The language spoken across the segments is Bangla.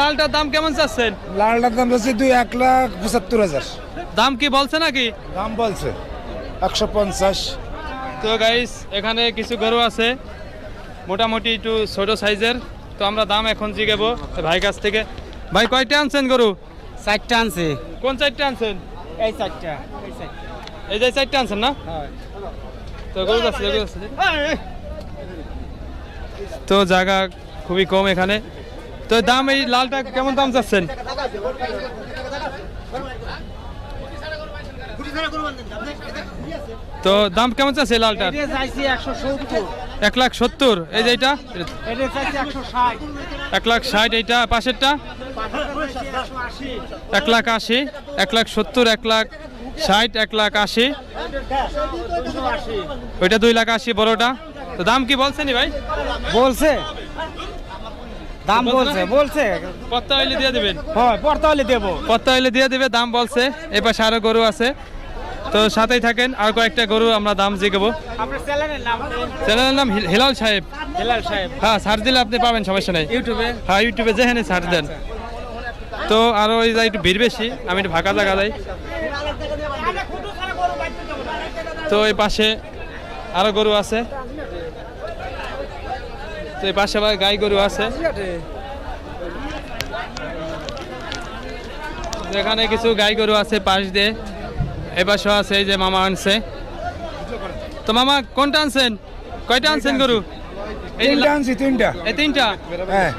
লালটার দাম কেমন চাচ্ছেন? লালটার দাম হচ্ছে দুই এক লাখ পঁচাত্তর হাজার। দাম কি বলছে নাকি? দাম বলছে। একশো পঞ্চাশ। তো গাইস এখানে কিছু গরু আছে। মোটামুটি একটু ছোট সাইজের। তো আমরা দাম এখন জিগাবো ভাই কাছ থেকে। ভাই কয়টা আনছেন গরু? চারটা আনছে। কোন চারটা আনছেন? এই চারটা এই যে চারটা আনছেন না? তো গরু আছে। তো জায়গা খুবই কম এখানে। তো দাম এই লালটা কেমন দাম চাচ্ছেন? তো দাম কেমন চাচ্ছে লালটার? এক লাখ সত্তর। এই যে এটা এক লাখ ষাট এইটা পাশেরটা? একশো এক লাখ আশি। এক লাখ সত্তর এক লাখ ষাট এক লাখ আশি। ওইটা দুই লাখ আশি বড়টা। তো দাম কি বলছেনি ভাই? বলছে। দাম বলছে বলছে। পত্তা হইলে দিয়ে দিবেন? হয় পড়তে হলে দেবো। পত্তা হইলে দিয়ে দিবে দাম বলছে। এ পাশে আরও গরু আছে। তো সাথেই থাকেন আর কয়েকটা গরু আমরা দাম জিগাবো। আপনার চ্যানেলের নাম চ্যানেলের নাম হিলাল সাহেব। হেলাল সাহেব। হ্যাঁ সার্চ দিলে আপনি পাবেন সমস্যা নেই। ইউটিউবে? হ্যাঁ ইউটিউবে যেখানে সার্চ দেন। তো আরও ওই যা একটু ভিড় বেশি আমি একটু ফাঁকা জায়গা যাই তো এই পাশে আরও গরু আছে। তো এই পাশে আবার গাই গরু আছে। এখানে কিছু গাই গরু আছে পাশ দিয়ে। এই পাশেও আছে এই যে মামা আনছে। তো মামা কোনটা আনছেন? কয়টা আনছেন গরু? তিনটা আনছি তিনটা। এই তিনটা? হ্যাঁ।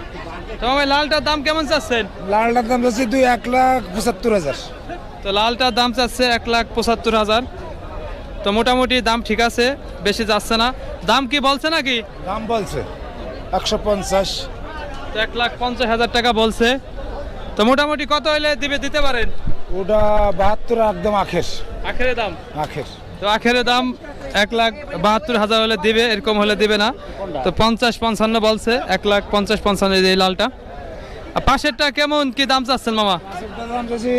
তো মামা লালটার দাম কেমন চাচ্ছেন? লালটার দাম দুই এক লাখ পঁচাত্তর হাজার। তো লালটার দাম চাচ্ছে এক লাখ পঁচাত্তর হাজার। তো মোটামুটি দাম ঠিক আছে বেশি যাচ্ছে না। দাম কি বলছে নাকি? দাম বলছে। একশো পঞ্চাশ। এক লাখ পঞ্চাশ হাজার টাকা বলছে। তো মোটামুটি কত হলে দিবে দিতে পারেন? ওটা বাহাত্তর একদম আখের। আখেরে দাম? আখের। তো আখেরে দাম এক লাখ বাহাত্তর হাজার হলে দিবে এরকম হলে দিবে না। তো পঞ্চাশ পঞ্চান্ন বলছে এক লাখ পঞ্চাশ পঞ্চান্ন এই লালটা। আর পাশেরটা কেমন? কি দাম চাচ্ছেন মামা? দাম চাইছি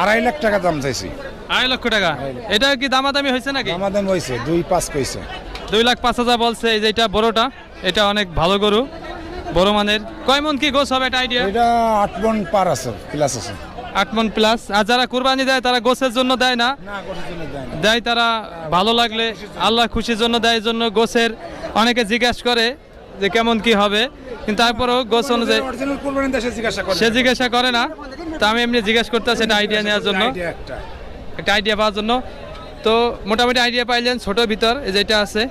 আড়াই লাখ টাকা দাম চাইছি। আড়াই লক্ষ টাকা। এটা কি দামাদামি হয়েছে নাকি? আমার দাম হয়েছে দুই পাঁচ কইছে দুই লাখ পাঁচ হাজার বলছে এই যে এটা বড়টা এটা অনেক ভালো গরু বড় মানের। কয় মন কি গোছ হবে এটা আইডিয়া এটা আট মন পার আছে ক্লাস আছে। আট মন প্লাস আর যারা কুরবানি দেয় তারা গোছের জন্য দেয় না? না গোটের জন্য দেয় না। দেয় তারা ভালো লাগলে আল্লাহ খুশির জন্য দেয় জন্য গোছের অনেকে জিজ্ঞাসা করে যে কেমন কি হবে। কিন্তু তারপরেও গোছ অনুযায়ী অরিজিনাল কোরবানি দেশে জিজ্ঞাসা করে সে জিজ্ঞাসা করে না। তা আমি এমনি জিজ্ঞাসা করতে সেটা আইডিয়া নেওয়ার জন্য। একটা। আইডিয়া পাওয়ার জন্য। তো মোটামুটি আইডিয়া পাইলেন ছোট ভিতর এই যেটা আছে।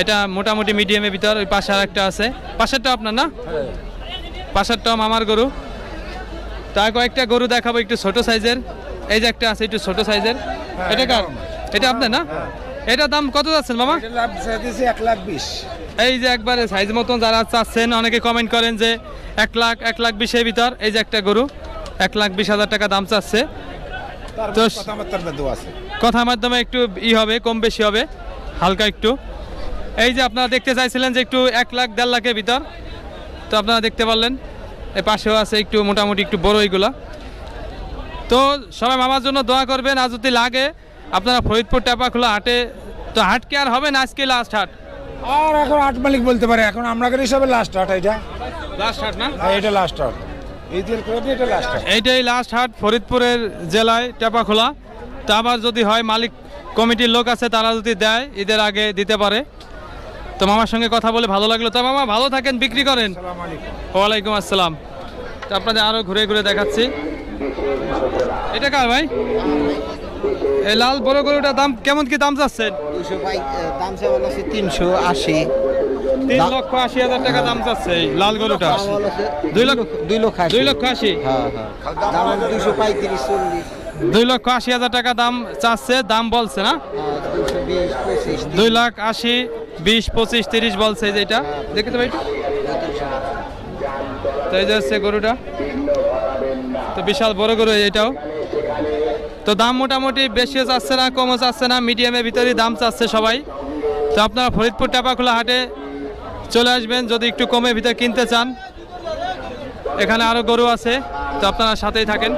এটা মোটামুটি মিডিয়ামের ভিতর ওই পাশে আর একটা আছে। পাশেরটা আপনার না পাশেরটা মামার গরু। তার কয়েকটা গরু দেখাবো একটু ছোট সাইজের এই যে একটা আছে একটু ছোট সাইজের এটা কার? এটা আপনার না? এটা দাম কত যাচ্ছেন মামা? এক লাখ বিশ। এই যে একবারে সাইজ মতন যারা চাচ্ছেন অনেকে কমেন্ট করেন যে এক লাখ এক লাখ বিশের ভিতর। এই যে একটা গরু এক লাখ বিশ হাজার টাকা দাম চাচ্ছে। তো- কথাবার্তার মধ্যেও আছে। কথার মাধ্যমে একটু ই হবে কম বেশি হবে হালকা একটু। এই যে আপনারা দেখতে চাইছিলেন যে একটু এক লাখ দেড় লাখের ভিতর তো আপনারা দেখতে পারলেন এ পাশেও আছে একটু মোটামুটি একটু বড় এইগুলা। তো সবাই মামার জন্য দোয়া করবেন আর যদি লাগে আপনারা ফরিদপুর টাপা খোলা হাটে তো হাট কি আর হবে না আজকে লাস্ট হাট? আর এখন আট মালিক বলতে পারে এখন আমরা হিসাবে লাস্ট আট এটা। লাস্ট হাট না? হ্যাঁ, এটা লাস্ট আট এইটাই লাস্ট হাট ফরিদপুরের জেলায় টেপাখোলা তো আবার যদি হয় মালিক কমিটির লোক আছে তারা যদি দেয় ঈদের আগে দিতে পারে। তো মামার সঙ্গে কথা বলে ভালো লাগল। তো মামা ভালো থাকেন বিক্রি করেন। ওয়ালাইকুম আসসালাম। তো আপনাদের আরও ঘুরে ঘুরে দেখাচ্ছি। এটা কার ভাই? এই লাল বড় গরুটার দাম কেমন কি দাম যাচ্ছেন দুশো বাইক দাম তিনশো আশি। তিন লক্ষ আশি হাজার টাকা দাম যাচ্ছে এই লাল গরুটা। দুই লক্ষ দুই লক্ষ দুই লক্ষ আশি। হ্যাঁ হ্যাঁ। দাম পঁয়ত্রিশ চল্লিশ। দুই লক্ষ আশি হাজার টাকা দাম চাচ্ছে দাম বলছে না? বিশ পঁচিশ দুই লাখ আশি বিশ পঁচিশ তিরিশ বলছে এই যে দেখে তো ভাই। তো এই যে হচ্ছে গরুটা। তো বিশাল বড় গরু এটাও। তো দাম মোটামুটি বেশিও চাচ্ছে না কমও চাচ্ছে না মিডিয়ামের ভিতরেই দাম চাচ্ছে সবাই। তো আপনারা ফরিদপুর টাপাখোলা হাটে চলে আসবেন যদি একটু কমে ভিতরে কিনতে চান। এখানে আরও গরু আছে, তো আপনারা সাথেই থাকেন।